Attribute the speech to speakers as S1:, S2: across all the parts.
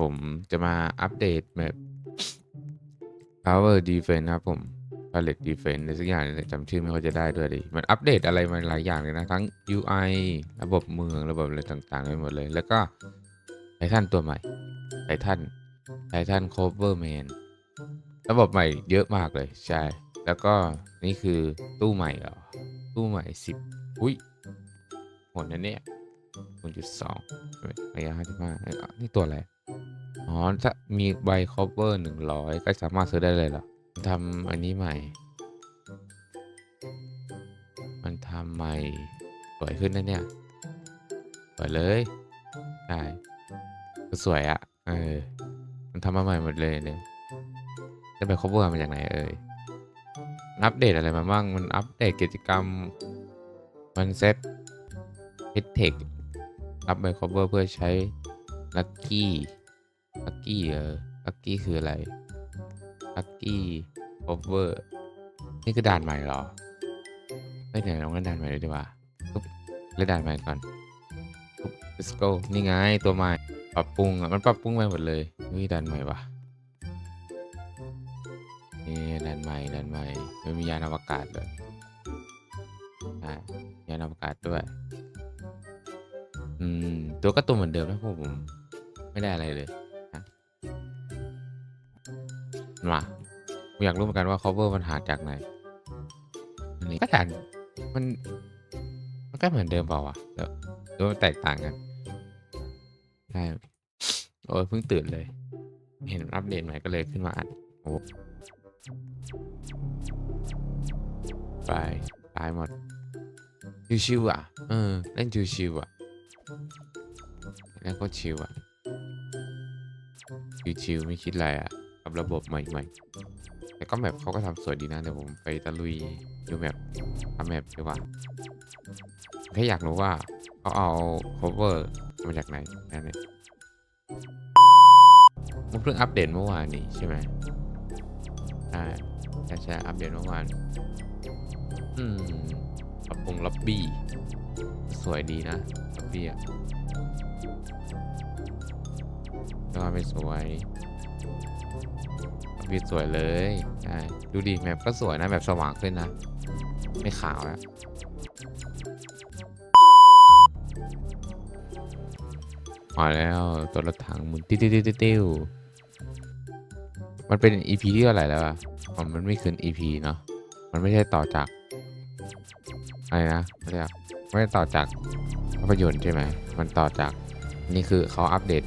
S1: ผมจะมาอัปเดตแบบ Power Defense นะครับผม Palette Defense อะไรสักอย่างจำชื่อไม่ค่อยจะได้ด้วยดิมันอัปเดตอะไรมาหลายอย่างเลยนะ ทั้ง UI ระบบเมืองระบบอะไรต่างๆไปหมดเลย แล้วก็ไททันตัวใหม่ไททันไททัน Coverman ระบบใหม่เยอะมากเลยใช่ แล้วก็นี่คือตู้ใหม่เหรอตู้ใหม่ 10 อุ้ยหมดนะเนี่ย1.2ระยะ55เอ้ยอะนี่ตัวอะไร อ๋อ ถ้ามีใบ cover หนึ่งร้อยก็สามารถซื้อได้เลยเหรอทำอันนี้ใหม่ มันทำใหม่ สวยขึ้นนะเนี่ย สวยเลย ใช่สวยอะ่ะเออ มันทำมาใหม่หมดเลยเนี่ยจะไป cover มาจากไหนเอ่ย อัปเดตอะไรมาบ้าง มันอัปเดตกิจกรรมมันเซ็ตเฮดเทครับใบ cover เพื่อใช้ลัคกี้ กกี้เออลักกี้คืออะไรลักกี้โอเวอร์นี่คือด่านใหม่เหรอไม่เดี๋ยวลองเล่นด่านใหม่เลยดีกว่าปุ๊บเล่นด่านใหม่ก่อนปุ๊บ let's go นี่ไงตัวใหม่ปรับปรุงอะมันปรับปรุงไปหมดเลยนี่ด่านใหม่วะนี่ด่านใหม่ด่านใหม่ไม่มียานอวกาศเลยใช่ยานอวกาศด้วยอืมตัวก็ตัวเหมือนเดิมนะพวกผมไม่ได้อะไรเลย มาผมอยากรู้เหมือนกันว่า cover มันหาจากไหนอันนี้ก็ด่านมัน มันก็เหมือนเดิมเปล่าวะเดี๋ยวหรือว่ามันแตกต่างกันใช่โอ้ยเพิ่งตื่นเลย เห็นอัปเดตใหม่ก็เลยขึ้นมาอัดโอ้ไปตายหมดชิวๆอะเออเล่นชิวๆอะเล่นโคตรชิวอะชิวๆไม่คิดอะไรอะ กับระบบใหม่ๆ แต่ก็แมปเขาก็ทำสวยดีนะเดี๋ยวผมไปตะลุยดูแมปทำแมปดีกว่าแค่อยากรู้ว่าเขาเอา cover มาจากไหนแค่นี้มันเพิ่งอัปเดตเมื่อวานนี้ใช่ไหมใช่ใช่อัปเดตเมื่อวาน อืมปรับปรุงล็อบบี้ สวยดีนะล็อบบี้อะก็ไม่สวย วิวสวยเลยใช่ดูดิแมปก็สวยนะแบบสว่างขึ้นนะ ไม่ขาวแล้วมาแล้วตัวรถถังหมุนติ้วติ้วติ้วติ้วมันเป็น EP ที่เท่าไหร่แล้วอะมันไม่ขึ้น EP เนาะมันไม่ใช่ต่อจากอะไรนะไม่ใช่ไม่ได้ต่อจากภาพยนตร์ใช่ไหมมันต่อจากนี่คือเขาอัปเดต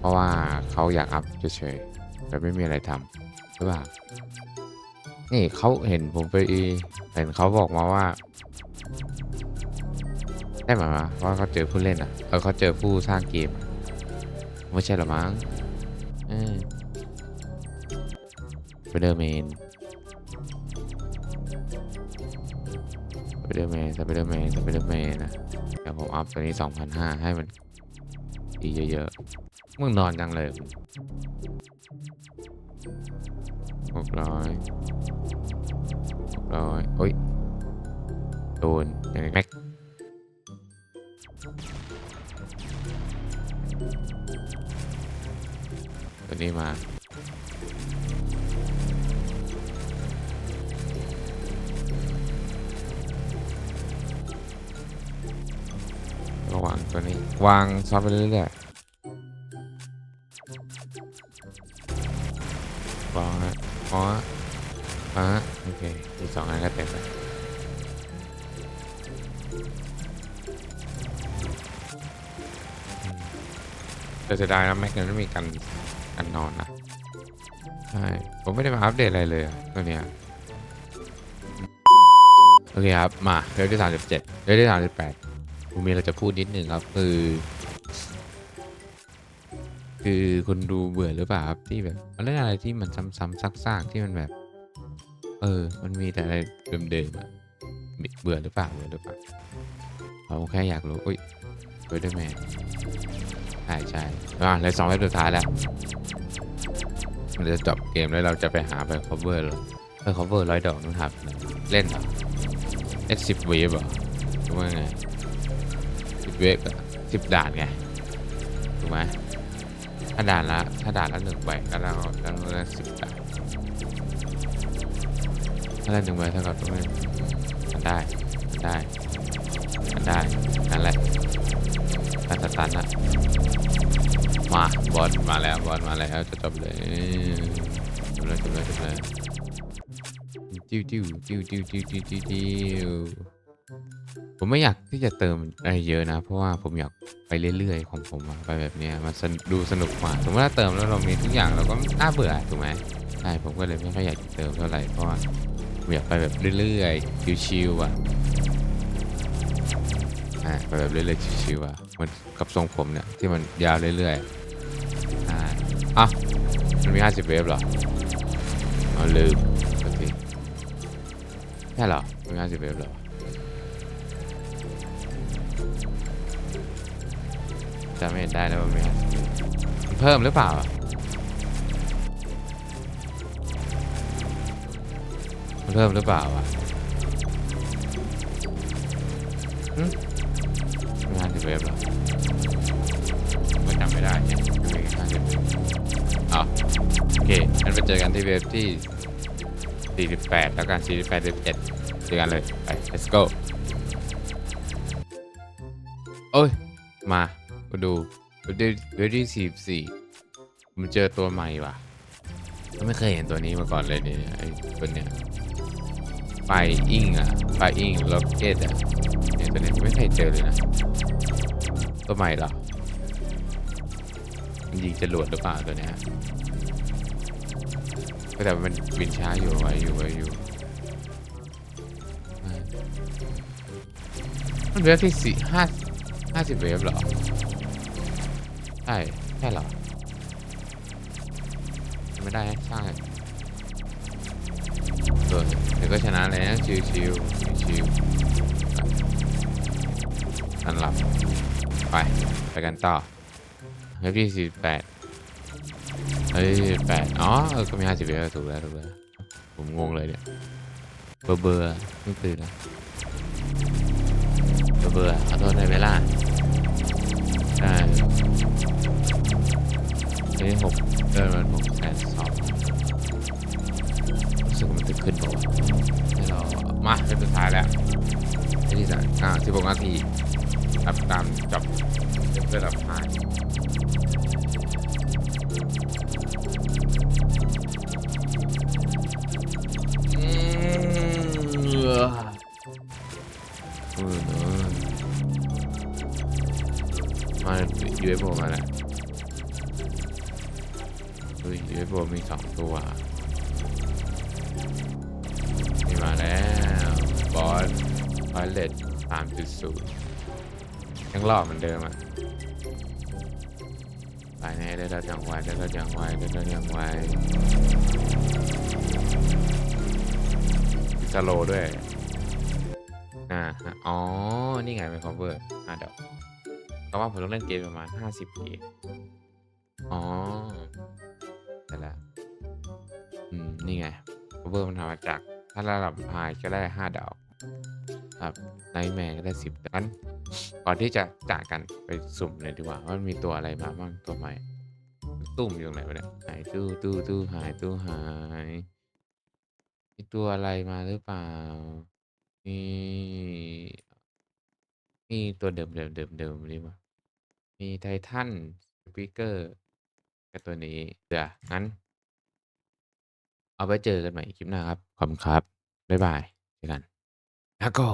S1: เพราะว่าเขาอยากอัพเฉยๆแต่ไม่มีอะไรทำหรือเปล่านี่เขาเห็นผมไปเห็นเขาบอกมาว่าใช่ไหมวะว่าเขาเจอผู้เล่นอะเออเขาเจอผู้สร้างเกม ไม่ใช่หรอมั้งไปเดอร์แมนไปเดอร์แมนสไปเดอร์แมนสไปเดอร์แมนนะเดี๋ยวผมอัพตัวนี้ 2,500 ให้มันดีเยอะ มึงนอนจังเลยหกร้อยหกร้อยโอ้ยโดนอย่างแม็กตัวนี้มาระวางตัวนี้ วางซอฟไปเรื่อยๆ วางฮะอ๋ออะโอเคอีกสองอันก็เต็มแล้วอืมแต่เสียดายนะแม็กเนี่ยไม่มีกันกันนอนนะใช่ผมไม่ได้มาอัปเดตอะไรเลยตัวเนี้ยโอเคครับ มาเรื่องที่สามสิบเจ็ดเรื่องที่สามสิบแปดผมมีอะไรจะพูดนิดหนึ่งครับ คือ คือคุณดูเบื่อหรือเปล่าครับที่แบบมันเล่นอะไรที่มันซ้ำๆซักๆที่มันแบบ เออ มันมีแต่อะไรเดิมๆอะเบื่อหรือเปล่าเบื่อหรือเปล่าเราแค่อยากรู้อุ้ยเบอร์เดอร์แมนใช่ใช่อะเลยสองเว็บสุดท้ายแล้วมันจะจบเกมแล้วเราจะไปหาไป cover เลยไป cover ร้อยดอกนะครับ เล่นเหรอเล่นสิบเวฟเหรอหรือว่าไงสิบเวฟสิบด่านไงถูกไหม ถ้าด่านละถ้าด่านละหนึ่งใบแล้วเราแล้วเรสิบใบถ้าได้หนึ่งใบเท่ากับตรงนี้มันได้ได้มันได้นั่นแหละการสตันละมาบอสมาแล้วบอสมาแล้วจะจบเลยจบเลยจบเลยจบเลยจิ้วจิ้วจิ้วจิ้วจิ้วจิ้วจิ้ว ผมไม่อยากที่จะเติมอะไรเยอะนะ เพราะว่าผมอยากไปเรื่อยๆ ของผมอะไปแบบเนี้ยมันสนดูสนุกกว่าสมมติว่าเติมแล้วเรามีทุกอย่างเราก็น่าเบื่อถูกไหมใช่ผมก็เลยไม่ค่อยอยากเติมเท่าไหร่เพราะว่าผมอยากไปแบบเรื่อยๆชิวๆอะอ่าไปแบบเรื่อยๆชิวๆอะมันกับทรงผมเนี่ยที่มันยาวเรื่อยๆอ่าอะมันมี50เวฟเหรอเอาลืมโอเคใช่เหรอมี50เวฟเหรอ จำไม่เห็นได้แล้วมันเพิ่มหรือเปล่า เพิ่มหรือเปล่าอะหึมี50เวฟเหรอผมจำไม่ได้เนี่ยมี50เวฟอ้าวโอเคงั้นไปเจอกันที่เวฟที่ 48 แล้วกัน 48 47เจอกันเลย ไป let's go โอ้ย มา มาดูเวฟเวฟที่44ผมเจอตัวใหม่ว่ะไม่เคยเห็นตัวนี้มาก่อนเลยเนี่ยไอ้ตัวเนี้ยไฟอิงอะไฟอิงล็อกเก็ตอะเนี่ยตัวเนี้ยไม่เคยเจอเลยนะ ตัวใหม่หรอมันยิงจรวดหรือเปล่าตัวเนี้ยก็แต่มันบินช้าอยู่ไวอยู่ไวอยู่มันเวฟที่สี่ห้าห้าสิบเวฟเหรอ ช่ใช่เหรอไม่ได้ใช่เออเดี๋ยวก็ชนะแล้วชิวชิวชิวอันหลับ ไป ไปกันต่อเวฟที่สี่แปดเฮ้ยแปดอ๋อเออก็มีห้าสิบเวฟถูกแล้วถูกแล้ว ผมงงเลยเนี่ย เบอร์เบอร์เพิ่งตื่นนะเบอร์เบอร์ขอโทษได้ไหมล่ะ เฮ้ยยูเอฟโมีสองตัวนี่มาแล้วบอสพอยเลตสามจุดศูนย์ยังหล่อเหมือนเดิมอะไปแน่ได้แล้วจังไวได้แล้วจังไวได้แล้วจังไวสโลด้วยอ่าอ๋อ นี่ไงเป็น cover อ่าเดี๋ยวก็ว่าผมต้องเล่นเกมประมาณ 50 เกม อ๋อ แต่ละอืม นี่ไง cover มันทำมาจาก ถ้าระดับพายก็ได้ 5 ดาว ครับไนท์แมนก็ได้ 10ดาวงั้นก่อนที่จะจากกันไปสุ่มเลยดีกว่า ว่ามันมีตัวอะไรมาบ้างตัวใหม่ตู้มอยู่ตรงไหนวะเนี่ยหายตู้ตู้ตู้หายตู้หายมีตัวอะไรมาหรือเปล่ามีมีตัวเดิมเดิมเดิมเดิมนี่มามีไททันสปีกเกอร์ กับตัวนี้เดี๋ยวงั้น เอาไว้เจอกันใหม่คลิปหน้าครับ ขอบคุณครับ บ๊ายบายเจอกันแล้วก็